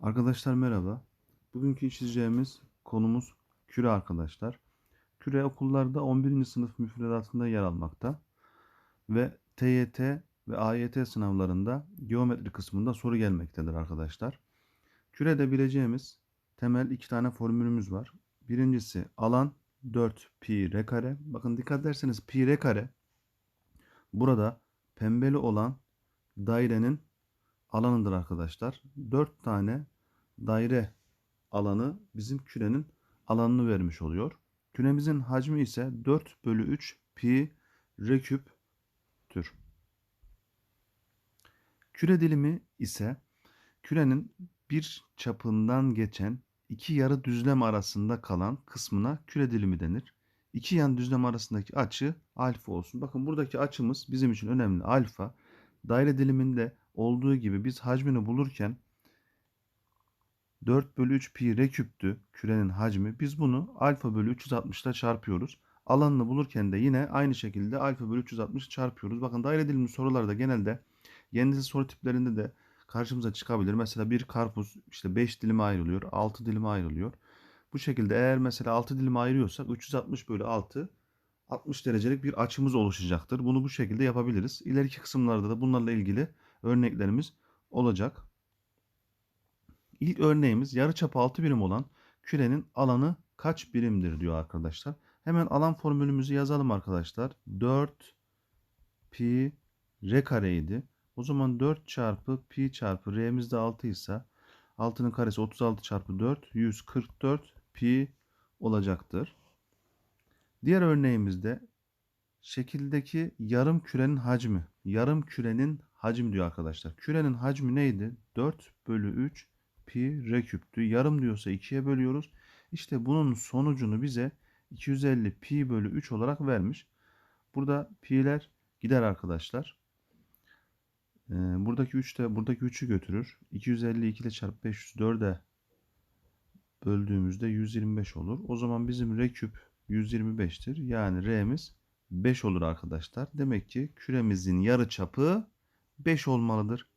Arkadaşlar merhaba. Bugünkü işleyeceğimiz konumuz küre arkadaşlar. Küre okullarda 11. sınıf müfredatında yer almakta ve TYT ve AYT sınavlarında geometri kısmında soru gelmektedir arkadaşlar. Kürede bileceğimiz temel iki tane formülümüz var. Birincisi alan 4 pi r kare. Bakın dikkat ederseniz pi r kare burada pembeli olan dairenin alanıdır arkadaşlar. 4 tane daire alanı bizim kürenin alanını vermiş oluyor. Küremizin hacmi ise 4 bölü 3 pi r küptür. Küre dilimi ise kürenin bir çapından geçen iki yarı düzlem arasında kalan kısmına küre dilimi denir. İki yan düzlem arasındaki açı alfa olsun. Bakın buradaki açımız bizim için önemli alfa. Daire diliminde olduğu gibi biz hacmini bulurken 4 bölü 3 pi r küptü kürenin hacmi. Biz bunu alfa bölü 360 ile çarpıyoruz. Alanını bulurken de yine aynı şekilde alfa bölü 360 çarpıyoruz. Bakın daire dilimi sorularda genelde nesil soru tiplerinde de karşımıza çıkabilir. Mesela bir karpuz işte 5 dilime ayrılıyor, 6 dilime ayrılıyor. Bu şekilde eğer mesela 6 dilime ayırıyorsak 360 bölü 6 60 derecelik bir açımız oluşacaktır. Bunu bu şekilde yapabiliriz. İleriki kısımlarda da bunlarla ilgili örneklerimiz olacak. İlk örneğimiz yarıçapı 6 birim olan kürenin alanı kaç birimdir diyor arkadaşlar. Hemen alan formülümüzü yazalım arkadaşlar. 4 pi r kareydi. O zaman 4 çarpı pi çarpı r'miz de 6 ise 6'nın karesi 36 çarpı 4 144 pi olacaktır. Diğer örneğimizde şekildeki yarım kürenin hacmi. Yarım kürenin hacmi diyor arkadaşlar. Kürenin hacmi neydi? 4 bölü 3 pi r küptü. Yarım diyorsa 2'ye bölüyoruz. İşte bunun sonucunu bize 250 pi bölü 3 olarak vermiş. Burada pi'ler gider arkadaşlar. Ee, buradaki 3 de buradaki 3'ü götürür. 250 2 ile çarp 504'e böldüğümüzde 125 olur. O zaman bizim r küp 125'tir. Yani r'miz 5 olur arkadaşlar. Demek ki küremizin yarı çapı 5 olmalıdır.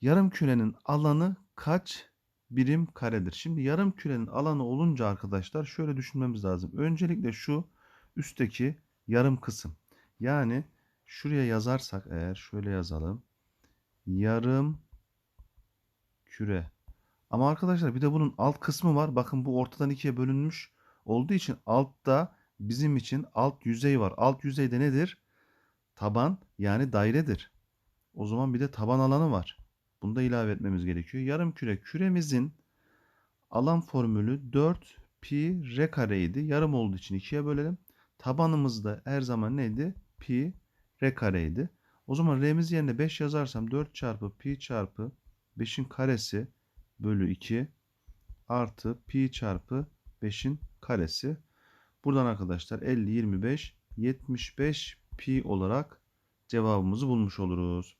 Yarım kürenin alanı kaç birim karedir? Şimdi yarım kürenin alanı olunca arkadaşlar şöyle düşünmemiz lazım. Öncelikle şu üstteki yarım kısım. Yani şuraya yazarsak eğer şöyle yazalım. Yarım küre. Ama arkadaşlar bir de bunun alt kısmı var. Bakın bu ortadan ikiye bölünmüş olduğu için altta bizim için alt yüzey var. Alt yüzeyde nedir? Taban yani dairedir. O zaman bir de taban alanı var. Bunu da ilave etmemiz gerekiyor. Yarım küre küremizin alan formülü 4 pi r kareydi. Yarım olduğu için ikiye bölelim. Tabanımız da her zaman neydi? Pi r kareydi. O zaman r'miz yerine 5 yazarsam 4 çarpı pi çarpı 5'in karesi bölü 2 artı pi çarpı 5'in karesi. Buradan arkadaşlar 50, 25, 75 pi olarak cevabımızı bulmuş oluruz.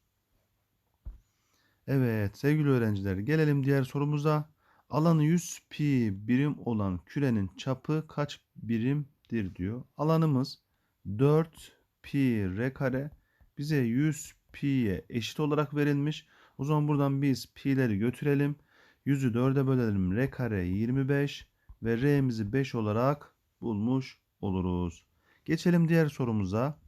Evet sevgili öğrenciler gelelim diğer sorumuza. Alanı 100 pi birim olan kürenin çapı kaç birimdir diyor. Alanımız 4 pi r kare bize 100 pi'ye eşit olarak verilmiş. O zaman buradan biz pi'leri götürelim. 100'ü 4'e bölelim. R kare 25 ve R'mizi 5 olarak bulmuş oluruz. Geçelim diğer sorumuza.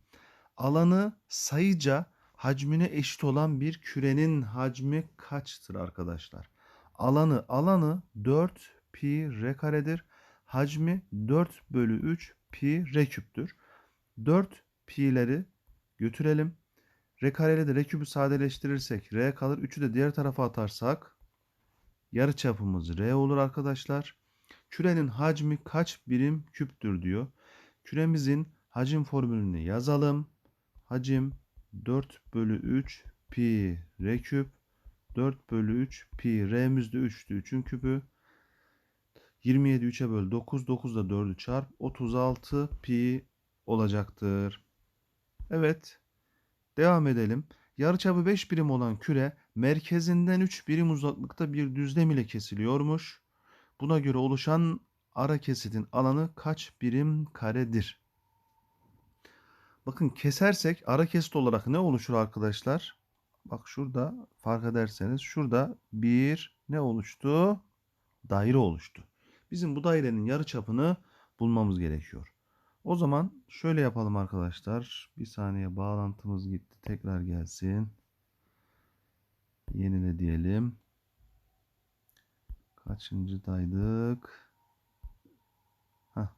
Alanı sayıca hacmine eşit olan bir kürenin hacmi kaçtır arkadaşlar? Alanı alanı 4 pi r karedir. Hacmi 4 bölü 3 pi r küptür. 4 pi'leri götürelim. R kareyle de r küpü sadeleştirirsek r kalır. 3'ü de diğer tarafa atarsak yarı çapımız r olur arkadaşlar. Kürenin hacmi kaç birim küptür diyor. Küremizin hacim formülünü yazalım. Hacim 4 bölü 3 pi r küp 4 bölü 3 pi r'miz de 3'tü 3'ün küpü 27 3'e böl 9 9 da 4'ü çarp 36 pi olacaktır. Evet devam edelim. Yarıçapı 5 birim olan küre merkezinden 3 birim uzaklıkta bir düzlem ile kesiliyormuş. Buna göre oluşan ara kesitin alanı kaç birim karedir? Bakın kesersek ara kesit olarak ne oluşur arkadaşlar? bak şurada fark ederseniz şurada bir ne oluştu? Daire oluştu. Bizim bu dairenin yarıçapını bulmamız gerekiyor. O zaman şöyle yapalım arkadaşlar. Bir saniye bağlantımız gitti. Tekrar gelsin. Yenile diyelim. Kaçıncıdaydık? Heh,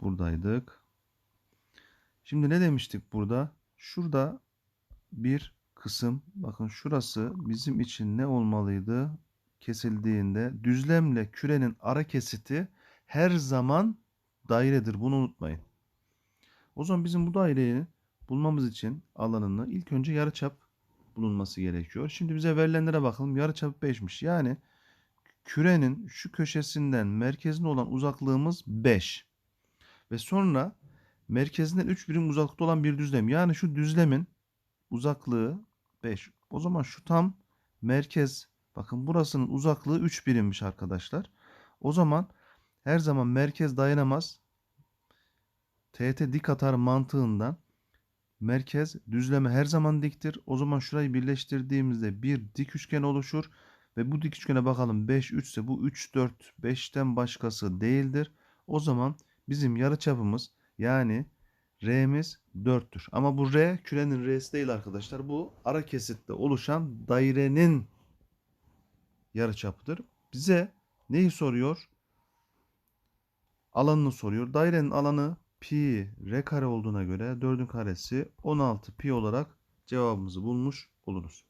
buradaydık. Şimdi ne demiştik burada? Şurada bir kısım bakın şurası bizim için ne olmalıydı? Kesildiğinde düzlemle kürenin ara kesiti her zaman dairedir. Bunu unutmayın. O zaman bizim bu daireyi bulmamız için alanını ilk önce yarıçap bulunması gerekiyor. Şimdi bize verilenlere bakalım. Yarıçap 5'miş. Yani kürenin şu köşesinden merkezine olan uzaklığımız 5. Ve sonra merkezinden 3 birim uzaklıkta olan bir düzlem. Yani şu düzlemin uzaklığı 5. O zaman şu tam merkez. Bakın burasının uzaklığı 3 birimmiş arkadaşlar. O zaman her zaman merkez dayanamaz. TT dik atar mantığından merkez düzleme her zaman diktir. O zaman şurayı birleştirdiğimizde bir dik üçgen oluşur. Ve bu dik üçgene bakalım 5 3 ise bu 3 4 5'ten başkası değildir. O zaman bizim yarıçapımız yani R'miz 4'tür. Ama bu R kürenin R'si değil arkadaşlar. Bu ara kesitte oluşan dairenin yarıçapıdır. Bize neyi soruyor? Alanını soruyor. Dairenin alanı pi r kare olduğuna göre 4'ün karesi 16 pi olarak cevabımızı bulmuş oluruz.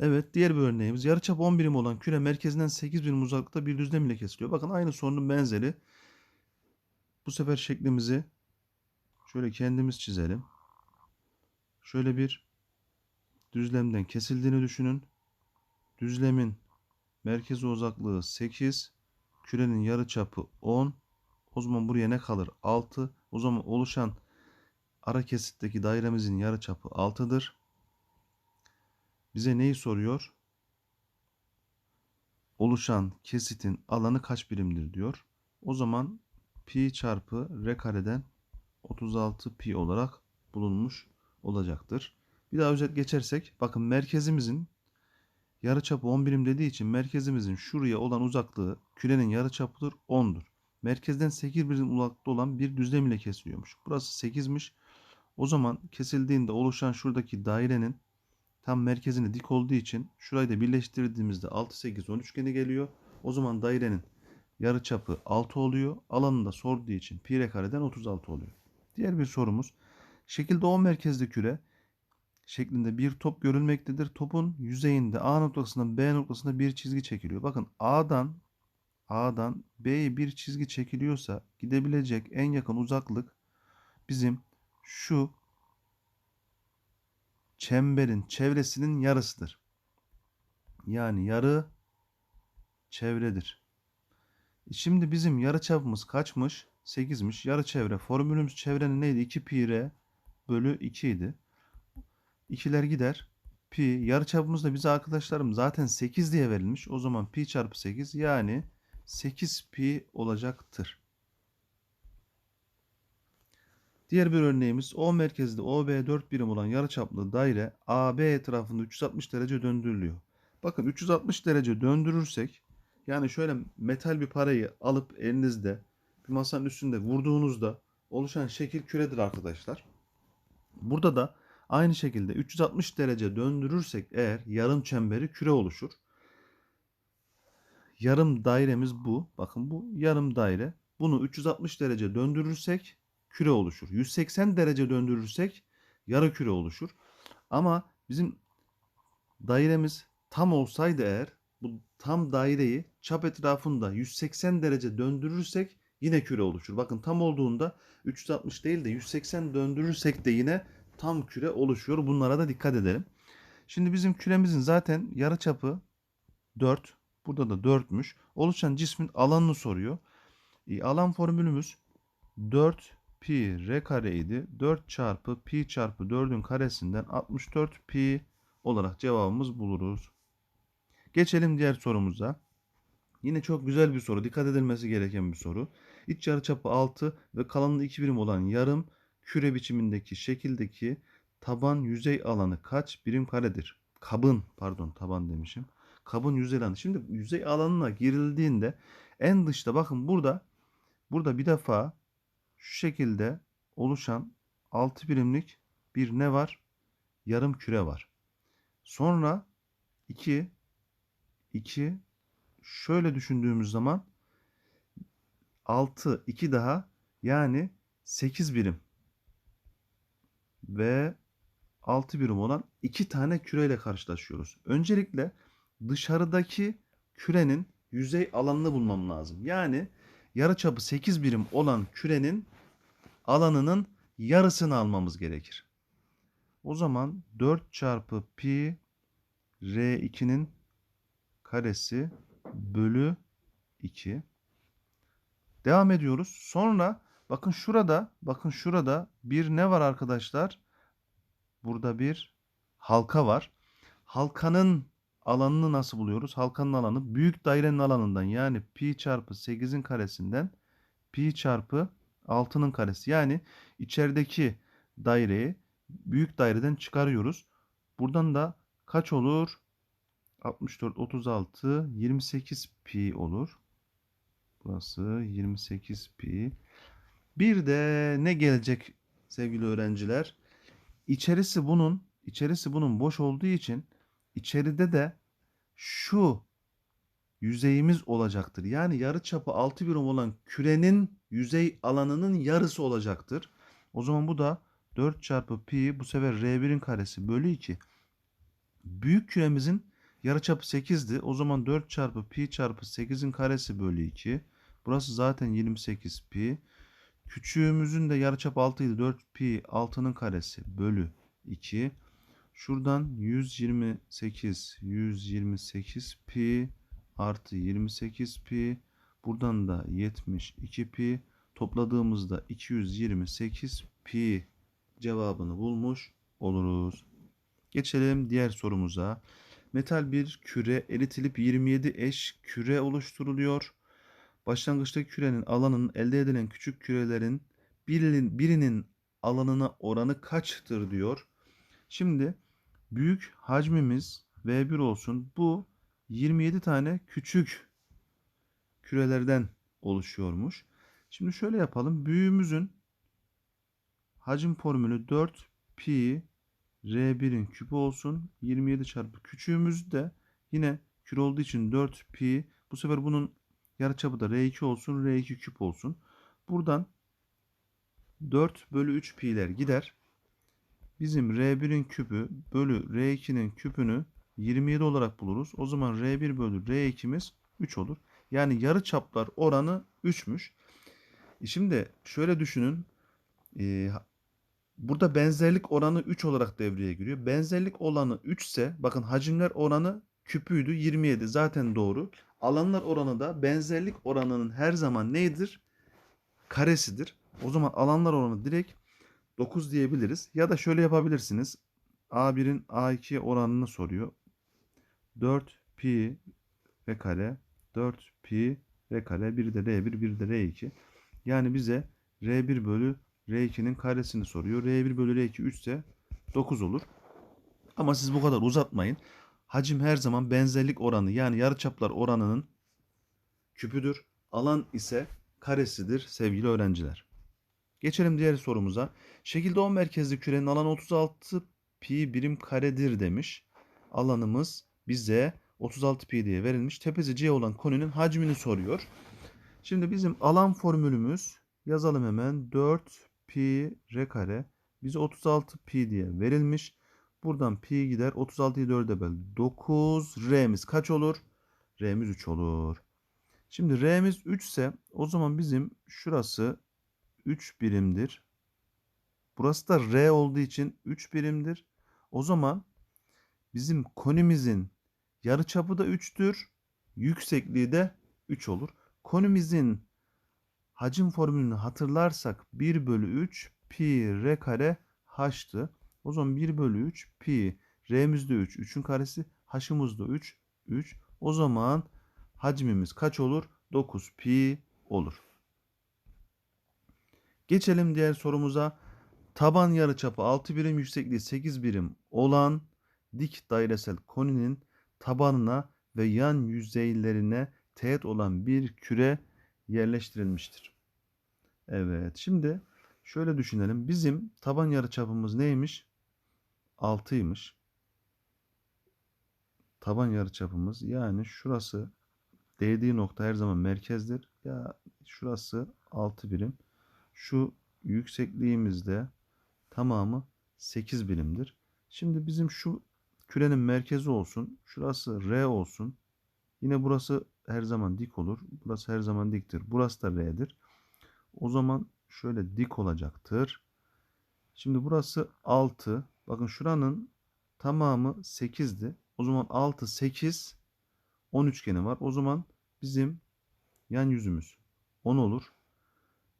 Evet diğer bir örneğimiz yarıçap 10 birim olan küre merkezinden 8 birim uzaklıkta bir düzlem ile kesiliyor. Bakın aynı sorunun benzeri. Bu sefer şeklimizi şöyle kendimiz çizelim. Şöyle bir düzlemden kesildiğini düşünün. Düzlemin merkez uzaklığı 8, kürenin yarıçapı 10. O zaman buraya ne kalır? 6. O zaman oluşan ara kesitteki dairemizin yarıçapı 6'dır. Bize neyi soruyor? Oluşan kesitin alanı kaç birimdir diyor. O zaman pi çarpı r kareden 36 pi olarak bulunmuş olacaktır. Bir daha özet geçersek bakın merkezimizin yarıçapı 10 birim dediği için merkezimizin şuraya olan uzaklığı kürenin yarıçapıdır 10'dur. Merkezden 8 birim uzaklıkta olan bir düzlem ile kesiliyormuş. Burası 8'miş. O zaman kesildiğinde oluşan şuradaki dairenin tam merkezine dik olduğu için şurayı da birleştirdiğimizde 6 8 10 üçgeni geliyor. O zaman dairenin yarıçapı 6 oluyor. Alanını da sorduğu için pi r kareden 36 oluyor. Diğer bir sorumuz. Şekilde O merkezli küre şeklinde bir top görülmektedir. Topun yüzeyinde A noktasından B noktasına bir çizgi çekiliyor. Bakın A'dan A'dan B'ye bir çizgi çekiliyorsa gidebilecek en yakın uzaklık bizim şu çemberin çevresinin yarısıdır. Yani yarı çevredir. Şimdi bizim yarı çapımız kaçmış? 8'miş. Yarı çevre. Formülümüz çevrenin neydi? 2 pi r bölü 2 idi. İkiler gider. Pi yarı çapımız da bize arkadaşlarım zaten 8 diye verilmiş. O zaman pi çarpı 8 yani 8 pi olacaktır. Diğer bir örneğimiz O merkezli OB 4 birim olan yarıçaplı daire AB etrafında 360 derece döndürülüyor. Bakın 360 derece döndürürsek yani şöyle metal bir parayı alıp elinizde bir masanın üstünde vurduğunuzda oluşan şekil küredir arkadaşlar. Burada da aynı şekilde 360 derece döndürürsek eğer yarım çemberi küre oluşur. Yarım dairemiz bu. Bakın bu yarım daire. Bunu 360 derece döndürürsek küre oluşur. 180 derece döndürürsek yarı küre oluşur. Ama bizim dairemiz tam olsaydı eğer bu tam daireyi çap etrafında 180 derece döndürürsek yine küre oluşur. Bakın tam olduğunda 360 değil de 180 döndürürsek de yine tam küre oluşuyor. Bunlara da dikkat edelim. Şimdi bizim küremizin zaten yarı çapı 4. Burada da 4'müş. Oluşan cismin alanını soruyor. E, alan formülümüz 4 pi r kare idi. 4 çarpı pi çarpı 4'ün karesinden 64 pi olarak cevabımız buluruz. Geçelim diğer sorumuza. Yine çok güzel bir soru. Dikkat edilmesi gereken bir soru. İç yarıçapı 6 ve kalanlığı 2 birim olan yarım küre biçimindeki şekildeki taban yüzey alanı kaç birim karedir? Kabın pardon taban demişim. Kabın yüzey alanı. Şimdi yüzey alanına girildiğinde en dışta bakın burada burada bir defa şu şekilde oluşan 6 birimlik bir ne var? Yarım küre var. Sonra 2 2 şöyle düşündüğümüz zaman 6 2 daha yani 8 birim ve 6 birim olan iki tane küreyle karşılaşıyoruz. Öncelikle dışarıdaki kürenin yüzey alanını bulmam lazım. Yani yarıçapı 8 birim olan kürenin alanının yarısını almamız gerekir. O zaman 4 çarpı pi r2'nin karesi bölü 2. Devam ediyoruz. Sonra bakın şurada, bakın şurada bir ne var arkadaşlar? Burada bir halka var. Halkanın alanını nasıl buluyoruz? Halkanın alanı büyük dairenin alanından yani pi çarpı 8'in karesinden pi çarpı 6'nın karesi. Yani içerideki daireyi büyük daireden çıkarıyoruz. Buradan da kaç olur? 64, 36, 28 pi olur. Burası 28 pi. Bir de ne gelecek sevgili öğrenciler? İçerisi bunun, içerisi bunun boş olduğu için içeride de şu yüzeyimiz olacaktır. Yani yarı çapı 6 birim olan kürenin yüzey alanının yarısı olacaktır. O zaman bu da 4 çarpı pi bu sefer r1'in karesi bölü 2. Büyük küremizin yarıçapı 8'di. O zaman 4 çarpı pi çarpı 8'in karesi bölü 2. Burası zaten 28 pi. Küçüğümüzün de yarıçapı 6 idi. 4 pi 6'nın karesi bölü 2. Şuradan 128 128 pi artı 28 pi. Buradan da 72 pi. Topladığımızda 228 pi cevabını bulmuş oluruz. Geçelim diğer sorumuza. Metal bir küre eritilip 27 eş küre oluşturuluyor. Başlangıçtaki kürenin alanının elde edilen küçük kürelerin birinin, birinin alanına oranı kaçtır diyor. Şimdi büyük hacmimiz V1 olsun. Bu 27 tane küçük kürelerden oluşuyormuş. Şimdi şöyle yapalım. Büyüğümüzün hacim formülü 4 pi R1'in küpü olsun. 27 çarpı küçüğümüz de yine küre olduğu için 4 pi. Bu sefer bunun yarıçapı da R2 olsun. R2 küp olsun. Buradan 4 bölü 3 pi'ler gider. Bizim R1'in küpü bölü R2'nin küpünü 27 olarak buluruz. O zaman R1 bölü R2'miz 3 olur. Yani yarı çaplar oranı 3'müş. E şimdi şöyle düşünün. Burada benzerlik oranı 3 olarak devreye giriyor. Benzerlik oranı 3 ise bakın hacimler oranı küpüydü 27 zaten doğru. Alanlar oranı da benzerlik oranının her zaman neydir? Karesidir. O zaman alanlar oranı direkt 9 diyebiliriz. Ya da şöyle yapabilirsiniz. A1'in A2'ye oranını soruyor. 4 pi ve kare 4 pi r kare bir de r1 bir de r2. Yani bize r1 bölü r2'nin karesini soruyor. r1 bölü r2 3 ise 9 olur. Ama siz bu kadar uzatmayın. Hacim her zaman benzerlik oranı yani yarıçaplar oranının küpüdür. Alan ise karesidir sevgili öğrenciler. Geçelim diğer sorumuza. Şekilde 10 merkezli kürenin alanı 36 pi birim karedir demiş. Alanımız bize 36 pi diye verilmiş. Tepesi C olan konunun hacmini soruyor. Şimdi bizim alan formülümüz yazalım hemen 4 pi r kare bize 36 pi diye verilmiş. Buradan pi gider 36'yı 4'e böl 9 r'miz kaç olur? R'miz 3 olur. Şimdi r'miz 3 ise o zaman bizim şurası 3 birimdir. Burası da r olduğu için 3 birimdir. O zaman bizim konimizin yarıçapı da 3'tür. Yüksekliği de 3 olur. Konimizin hacim formülünü hatırlarsak 1 bölü 3 pi r kare h'tı. O zaman 1 bölü 3 pi r'miz de 3. 3'ün karesi h'ımız da 3. 3. O zaman hacmimiz kaç olur? 9 pi olur. Geçelim diğer sorumuza. taban yarıçapı 6 birim, yüksekliği 8 birim olan dik dairesel koninin tabanına ve yan yüzeylerine teğet olan bir küre yerleştirilmiştir. Evet, şimdi şöyle düşünelim. Bizim taban yarıçapımız neymiş? 6'ymış. Taban yarıçapımız yani şurası değdiği nokta her zaman merkezdir. Ya şurası 6 birim. Şu yüksekliğimizde tamamı 8 birimdir. Şimdi bizim şu kürenin merkezi olsun. Şurası R olsun. Yine burası her zaman dik olur. Burası her zaman diktir. Burası da R'dir. O zaman şöyle dik olacaktır. Şimdi burası 6. Bakın şuranın tamamı 8'di. O zaman 6, 8, 10 üçgeni var. O zaman bizim yan yüzümüz 10 olur.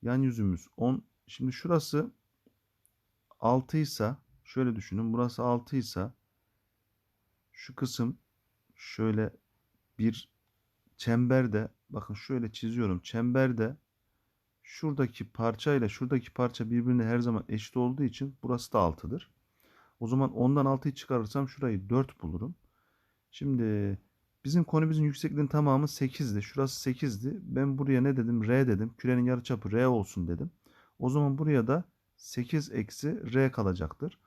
Yan yüzümüz 10. Şimdi şurası 6 ise şöyle düşünün. Burası 6 ise şu kısım şöyle bir çemberde bakın şöyle çiziyorum. Çemberde şuradaki parça ile şuradaki parça birbirine her zaman eşit olduğu için burası da 6'dır. O zaman 10'dan 6'yı çıkarırsam şurayı 4 bulurum. Şimdi bizim konumuzun yüksekliğinin tamamı 8'di. Şurası 8'di. Ben buraya ne dedim? R dedim. Kürenin yarıçapı R olsun dedim. O zaman buraya da 8 eksi R kalacaktır.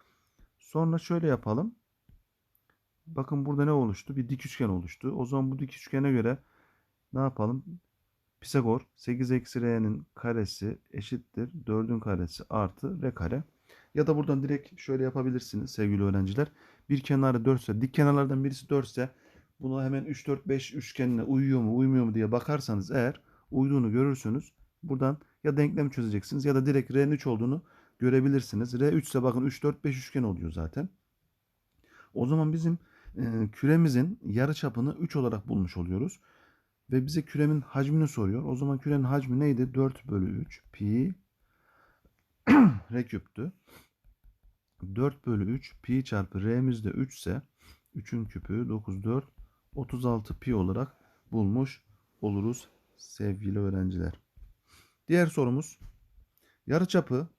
Sonra şöyle yapalım. Bakın burada ne oluştu? Bir dik üçgen oluştu. O zaman bu dik üçgene göre ne yapalım? Pisagor 8 eksi R'nin karesi eşittir. 4'ün karesi artı R kare. Ya da buradan direkt şöyle yapabilirsiniz sevgili öğrenciler. Bir kenarı 4 ise dik kenarlardan birisi 4 ise bunu hemen 3 4 5 üçgenine uyuyor mu uymuyor mu diye bakarsanız eğer uyduğunu görürsünüz. Buradan ya denklemi çözeceksiniz ya da direkt R'nin 3 olduğunu görebilirsiniz. R 3 ise bakın 3 4 5 üçgen oluyor zaten. O zaman bizim e, küremizin yarıçapını 3 olarak bulmuş oluyoruz. Ve bize küremin hacmini soruyor. O zaman kürenin hacmi neydi? 4 bölü 3 pi r küptü. 4 bölü 3 pi çarpı r'miz de 3 ise 3'ün küpü 9 4 36 pi olarak bulmuş oluruz sevgili öğrenciler. Diğer sorumuz yarıçapı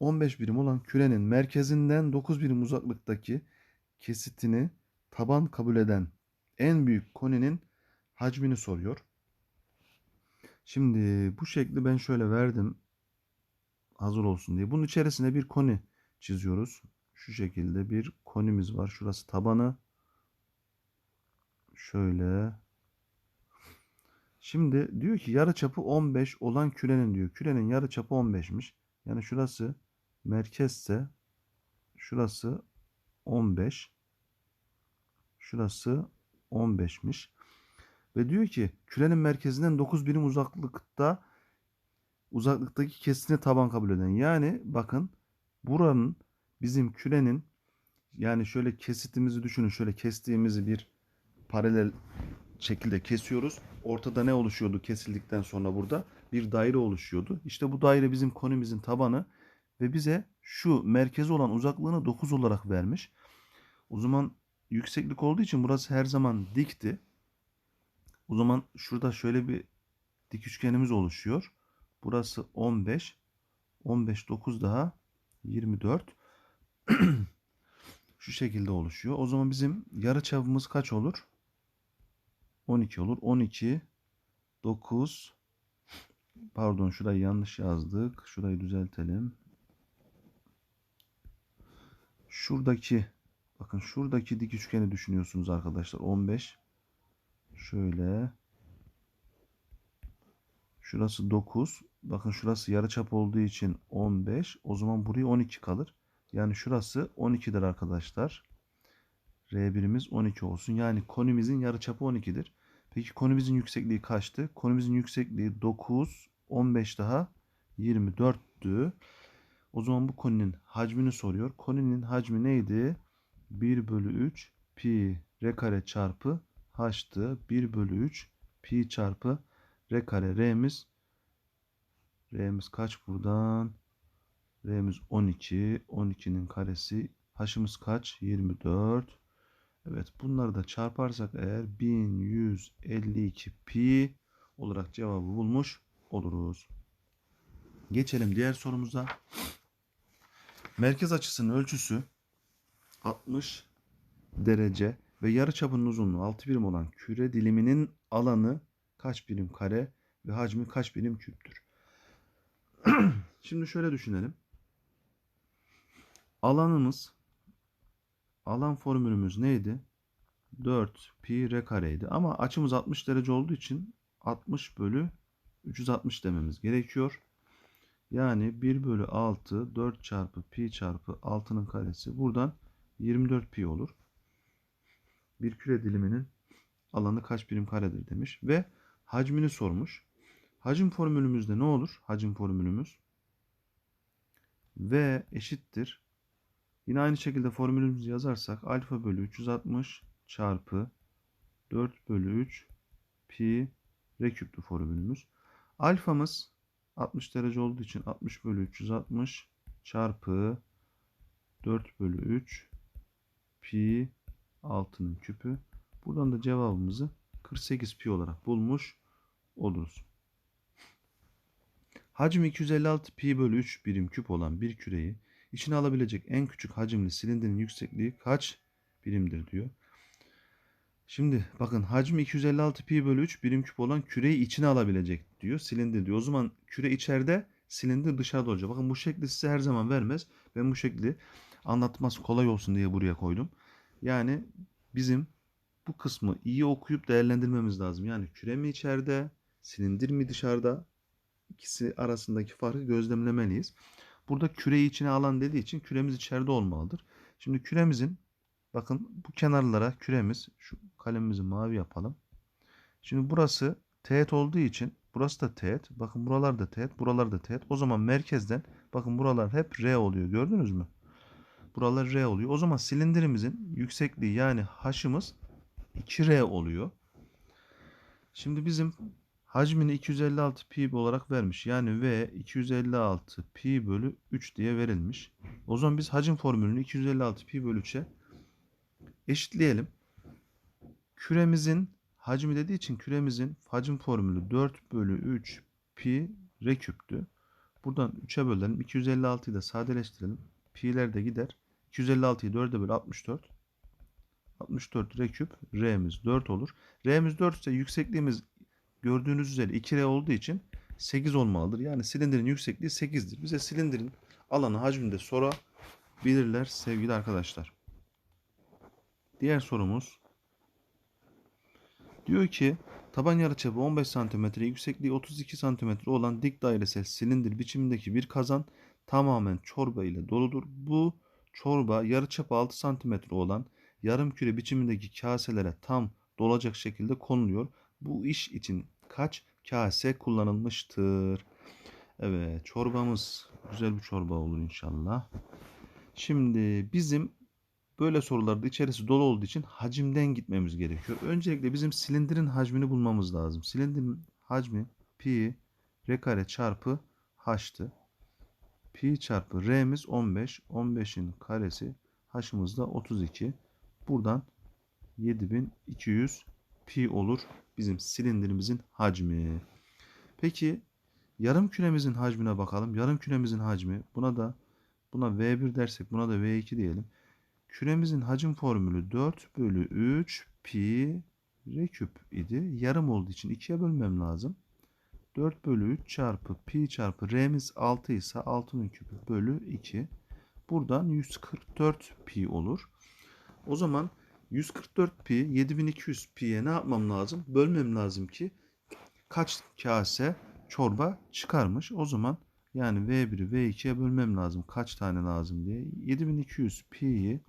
15 birim olan kürenin merkezinden 9 birim uzaklıktaki kesitini taban kabul eden en büyük koninin hacmini soruyor. Şimdi bu şekli ben şöyle verdim hazır olsun diye. Bunun içerisine bir koni çiziyoruz. Şu şekilde bir konimiz var. Şurası tabanı. Şöyle. Şimdi diyor ki yarıçapı 15 olan kürenin diyor. Kürenin yarıçapı 15'miş. Yani şurası merkezse şurası 15. Şurası 15'miş. Ve diyor ki kürenin merkezinden 9 birim uzaklıkta uzaklıktaki kesitine taban kabul eden. Yani bakın buranın bizim kürenin yani şöyle kesitimizi düşünün. Şöyle kestiğimizi bir paralel şekilde kesiyoruz. Ortada ne oluşuyordu kesildikten sonra burada? Bir daire oluşuyordu. İşte bu daire bizim konumuzun tabanı ve bize şu merkezi olan uzaklığını 9 olarak vermiş. O zaman yükseklik olduğu için burası her zaman dikti. O zaman şurada şöyle bir dik üçgenimiz oluşuyor. Burası 15. 15 9 daha 24. Şu şekilde oluşuyor. O zaman bizim yarı çapımız kaç olur? 12 olur. 12 9 Pardon şurayı yanlış yazdık. Şurayı düzeltelim. Şuradaki bakın şuradaki dik üçgeni düşünüyorsunuz arkadaşlar. 15 şöyle Şurası 9. Bakın şurası yarıçap olduğu için 15. O zaman buraya 12 kalır. Yani şurası 12'dir arkadaşlar. R1'imiz 12 olsun. Yani konumuzun yarıçapı 12'dir. Peki konumuzun yüksekliği kaçtı? Konumuzun yüksekliği 9, 15 daha 24'tü. O zaman bu koninin hacmini soruyor. Koninin hacmi neydi? 1 bölü 3 pi r kare çarpı h'tı. 1 bölü 3 pi çarpı R kare R'miz R'miz kaç buradan? R'miz 12. 12'nin karesi. H'ımız kaç? 24. Evet bunları da çarparsak eğer 1152 pi olarak cevabı bulmuş oluruz. Geçelim diğer sorumuza. Merkez açısının ölçüsü 60 derece ve yarıçapının uzunluğu 6 birim olan küre diliminin alanı kaç birim kare ve hacmi kaç birim küptür? Şimdi şöyle düşünelim. Alanımız alan formülümüz neydi? 4 pi r kareydi. Ama açımız 60 derece olduğu için 60 bölü 360 dememiz gerekiyor. Yani 1 bölü 6 4 çarpı pi çarpı 6'nın karesi buradan 24 pi olur. Bir küre diliminin alanı kaç birim karedir demiş ve hacmini sormuş. Hacim formülümüzde ne olur? Hacim formülümüz V eşittir. Yine aynı şekilde formülümüzü yazarsak alfa bölü 360 çarpı 4 bölü 3 pi r formülümüz. Alfamız 60 derece olduğu için 60 bölü 360 çarpı 4 bölü 3 pi 6'nın küpü. Buradan da cevabımızı 48 pi olarak bulmuş oluruz. Hacmi 256 pi bölü 3 birim küp olan bir küreyi içine alabilecek en küçük hacimli silindirin yüksekliği kaç birimdir diyor. Şimdi bakın hacmi 256 pi bölü 3 birim küp olan küreyi içine alabilecek diyor. Silindir diyor. O zaman küre içeride silindir dışarıda olacak. Bakın bu şekli size her zaman vermez. Ben bu şekli anlatması kolay olsun diye buraya koydum. Yani bizim bu kısmı iyi okuyup değerlendirmemiz lazım. Yani küre mi içeride, silindir mi dışarıda? İkisi arasındaki farkı gözlemlemeliyiz. Burada küreyi içine alan dediği için küremiz içeride olmalıdır. Şimdi küremizin bakın bu kenarlara küremiz şu kalemimizi mavi yapalım. Şimdi burası teğet olduğu için burası da teğet. Bakın buralar da teğet, buralar da teğet. O zaman merkezden bakın buralar hep R oluyor. Gördünüz mü? Buralar R oluyor. O zaman silindirimizin yüksekliği yani H'ımız 2R oluyor. Şimdi bizim hacmini 256 pi olarak vermiş. Yani V 256 pi bölü 3 diye verilmiş. O zaman biz hacim formülünü 256 pi bölü 3'e eşitleyelim. Küremizin hacmi dediği için küremizin hacim formülü 4 bölü 3 pi r küptü. Buradan 3'e bölelim. 256'yı da sadeleştirelim. Pi'ler de gider. 256'yı 4'e böl 64. 64 r küp. R'miz 4 olur. R'miz 4 ise yüksekliğimiz gördüğünüz üzere 2R olduğu için 8 olmalıdır. Yani silindirin yüksekliği 8'dir. Bize silindirin alanı hacmini de sorabilirler sevgili arkadaşlar. Diğer sorumuz diyor ki taban yarıçapı 15 cm, yüksekliği 32 cm olan dik dairesel silindir biçimindeki bir kazan tamamen çorba ile doludur. Bu çorba yarıçapı 6 cm olan yarım küre biçimindeki kaselere tam dolacak şekilde konuluyor. Bu iş için kaç kase kullanılmıştır? Evet çorbamız güzel bir çorba olur inşallah. Şimdi bizim böyle sorularda içerisi dolu olduğu için hacimden gitmemiz gerekiyor. Öncelikle bizim silindirin hacmini bulmamız lazım. Silindirin hacmi pi r kare çarpı h'tı. Pi çarpı r'miz 15. 15'in karesi h'ımız da 32. Buradan 7200 pi olur bizim silindirimizin hacmi. Peki yarım küremizin hacmine bakalım. Yarım küremizin hacmi buna da buna V1 dersek buna da V2 diyelim. Küremizin hacim formülü 4 bölü 3 pi r küp idi. Yarım olduğu için 2'ye bölmem lazım. 4 bölü 3 çarpı pi çarpı r'miz 6 ise 6'nın küpü bölü 2. Buradan 144 pi olur. O zaman 144 pi 7200 pi'ye ne yapmam lazım? Bölmem lazım ki kaç kase çorba çıkarmış. O zaman yani V1'i V2'ye bölmem lazım. Kaç tane lazım diye. 7200 pi'yi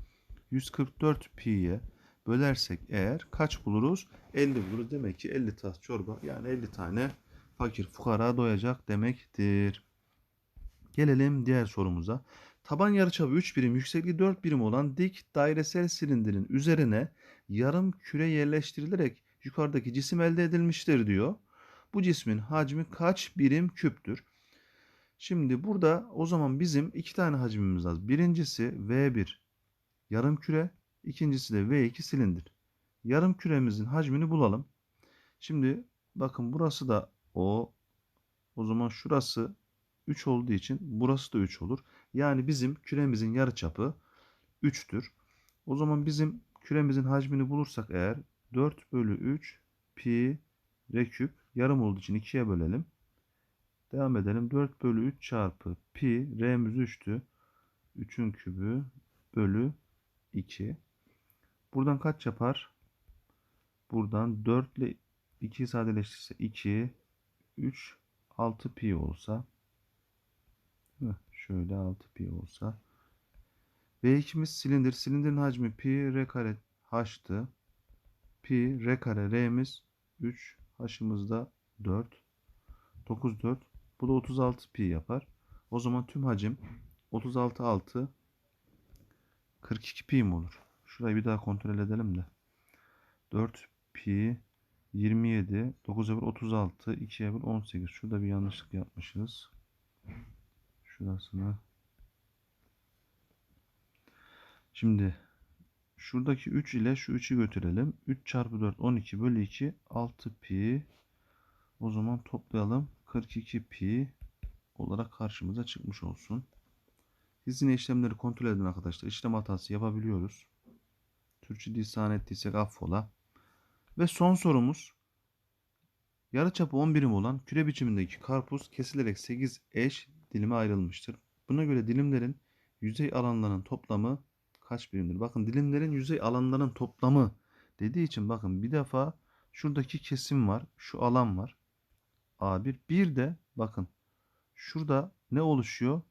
144 pi'ye bölersek eğer kaç buluruz? 50 buluruz. Demek ki 50 tas çorba yani 50 tane fakir fukara doyacak demektir. Gelelim diğer sorumuza. Taban yarıçapı 3 birim, yüksekliği 4 birim olan dik dairesel silindirin üzerine yarım küre yerleştirilerek yukarıdaki cisim elde edilmiştir diyor. Bu cismin hacmi kaç birim küptür? Şimdi burada o zaman bizim iki tane hacmimiz var. Birincisi V1 yarım küre, ikincisi de V2 silindir. Yarım küremizin hacmini bulalım. Şimdi bakın burası da O. O zaman şurası 3 olduğu için burası da 3 olur. Yani bizim küremizin yarıçapı 3'tür. O zaman bizim küremizin hacmini bulursak eğer 4 bölü 3 pi r küp yarım olduğu için 2'ye bölelim. Devam edelim. 4 bölü 3 çarpı pi r'miz 3'tü. 3'ün kübü bölü 2. Buradan kaç yapar? Buradan 4 ile 2'yi sadeleştirirse 2, 3, 6 pi olsa şöyle 6 pi olsa V2'miz silindir. Silindirin hacmi pi r kare h'tı. Pi r kare r'miz 3, h'ımız da 4. 9, 4. Bu da 36 pi yapar. O zaman tüm hacim 36 6 42 pi mi olur? Şurayı bir daha kontrol edelim de. 4 pi 27 9'a 1 36 2'ye 1 18. Şurada bir yanlışlık yapmışız. Şurasını Şimdi şuradaki 3 ile şu 3'ü götürelim. 3 çarpı 4 12 bölü 2 6 pi. O zaman toplayalım. 42 pi olarak karşımıza çıkmış olsun. Yine işlemleri kontrol edin arkadaşlar. İşlem hatası yapabiliyoruz. Türkçe lisan ettiysek affola. Ve son sorumuz. Yarıçapı 10 birim olan küre biçimindeki karpuz kesilerek 8 eş dilime ayrılmıştır. Buna göre dilimlerin yüzey alanlarının toplamı kaç birimdir? Bakın dilimlerin yüzey alanlarının toplamı dediği için bakın bir defa şuradaki kesim var. Şu alan var. A1. Bir de bakın şurada ne oluşuyor?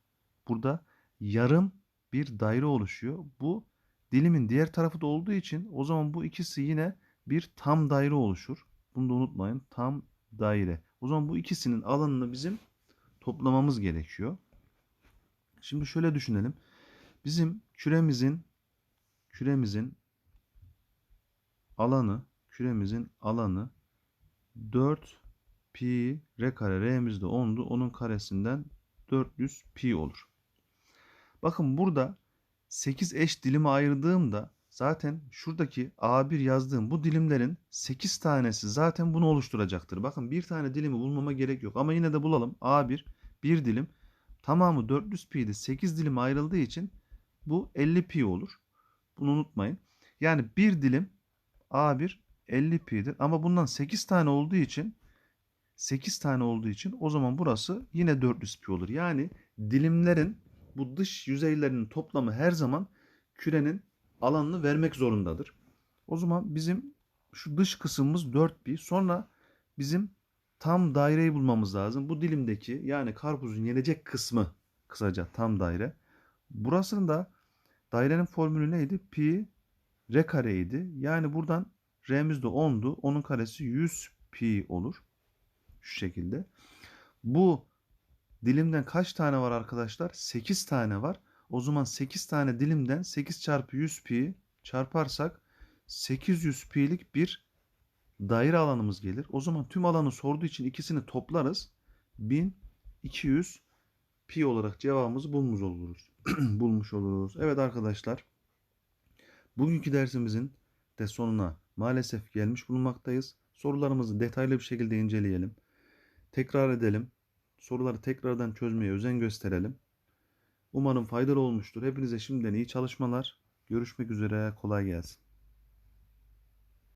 Burada yarım bir daire oluşuyor. Bu dilimin diğer tarafı da olduğu için o zaman bu ikisi yine bir tam daire oluşur. Bunu da unutmayın. Tam daire. O zaman bu ikisinin alanını bizim toplamamız gerekiyor. Şimdi şöyle düşünelim. Bizim küremizin küremizin alanı küremizin alanı 4 pi r kare r'miz de 10'du. Onun karesinden 400 pi olur. Bakın burada 8 eş dilime ayırdığımda zaten şuradaki A1 yazdığım bu dilimlerin 8 tanesi zaten bunu oluşturacaktır. Bakın bir tane dilimi bulmama gerek yok. Ama yine de bulalım. A1 bir dilim. Tamamı 400 pi'di. 8 dilim ayrıldığı için bu 50 pi olur. Bunu unutmayın. Yani bir dilim A1 50 pi'dir. Ama bundan 8 tane olduğu için 8 tane olduğu için o zaman burası yine 400 pi olur. Yani dilimlerin bu dış yüzeylerinin toplamı her zaman kürenin alanını vermek zorundadır. O zaman bizim şu dış kısmımız 4 pi. Sonra bizim tam daireyi bulmamız lazım. Bu dilimdeki yani karpuzun yenecek kısmı kısaca tam daire. Burasının da dairenin formülü neydi? Pi r kareydi. Yani buradan r'miz de 10'du. Onun karesi 100 pi olur. Şu şekilde. Bu dilimden kaç tane var arkadaşlar? 8 tane var. O zaman 8 tane dilimden 8 çarpı 100 pi çarparsak 800 pi'lik bir daire alanımız gelir. O zaman tüm alanı sorduğu için ikisini toplarız. 1200 pi olarak cevabımızı bulmuş oluruz. bulmuş oluruz. Evet arkadaşlar. Bugünkü dersimizin de sonuna maalesef gelmiş bulunmaktayız. Sorularımızı detaylı bir şekilde inceleyelim. Tekrar edelim. Soruları tekrardan çözmeye özen gösterelim. Umarım faydalı olmuştur. Hepinize şimdiden iyi çalışmalar. Görüşmek üzere. Kolay gelsin.